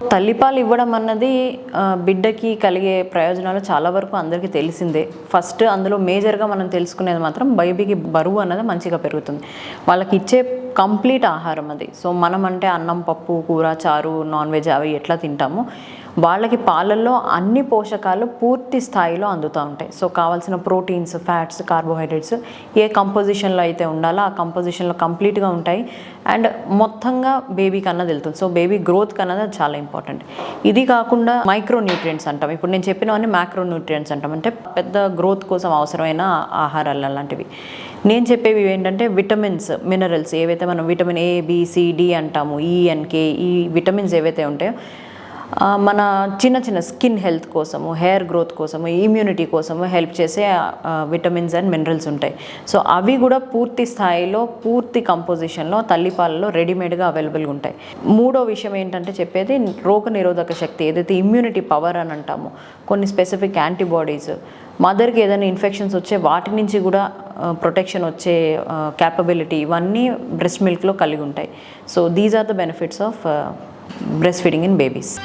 తల్లిపాలు ఇవ్వడం అన్నది బిడ్డకి కలిగే ప్రయోజనాలు చాలా వరకు అందరికీ తెలిసిందే. ఫస్ట్ అందులో మేజర్గా మనం తెలుసుకునేది మాత్రం బేబీకి బరువు అన్నది మంచిగా పెరుగుతుంది. వాళ్ళకి ఇచ్చే కంప్లీట్ ఆహారం అది. సో మనం అంటే అన్నం పప్పు కూర చారు నాన్ వెజ్ అవి ఎట్లా తింటామో వాళ్ళకి పాలల్లో అన్ని పోషకాలు పూర్తి స్థాయిలో అందుతూ ఉంటాయి. సో కావాల్సిన ప్రోటీన్స్ ఫ్యాట్స్ కార్బోహైడ్రేట్స్ ఏ కంపోజిషన్లో అయితే ఉండాలో ఆ కంపోజిషన్లో కంప్లీట్గా ఉంటాయి. అండ్ మొత్తంగా బేబీకి అన్నది వెళ్తుంది సో బేబీ గ్రోత్ అన్నది చాలా ఇంపార్టెంట్. ఇది కాకుండా మైక్రో న్యూట్రియంట్స్ అంటాం. ఇప్పుడు నేను చెప్పినవన్నీ మ్యాక్రో న్యూట్రియంట్స్ అంటాం. అంటే పెద్ద గ్రోత్ కోసం అవసరమైన ఆహారాలు అలాంటివి. నేను చెప్పేవి ఏంటంటే విటమిన్స్ మినరల్స్ ఏవైతే మనం vitamin A B C D అంటాము e, ఈఎన్కే ఈ విటమిన్స్ ఏవైతే ఉంటాయో మన చిన్న చిన్న స్కిన్ హెల్త్ కోసము హెయిర్ గ్రోత్ కోసము ఇమ్యూనిటీ కోసము హెల్ప్ చేసే విటమిన్స్ అండ్ మినరల్స్ ఉంటాయి. సో అవి కూడా పూర్తి స్థాయిలో పూర్తి కంపోజిషన్లో తల్లిపాలలో రెడీమేడ్గా అవైలబుల్గా ఉంటాయి. మూడో విషయం ఏంటంటే చెప్పేది రోగ నిరోధక శక్తి ఏదైతే ఇమ్యూనిటీ పవర్ అని అంటామో కొన్ని స్పెసిఫిక్ యాంటీబాడీస్ మదర్కి ఏదైనా ఇన్ఫెక్షన్స్ వచ్చే వాటి నుంచి కూడా ప్రొటెక్షన్ వచ్చే క్యాపబిలిటీ ఇవన్నీ బ్రెస్ట్ మిల్క్లో కలిగి ఉంటాయి. So these are the benefits of breastfeeding in babies.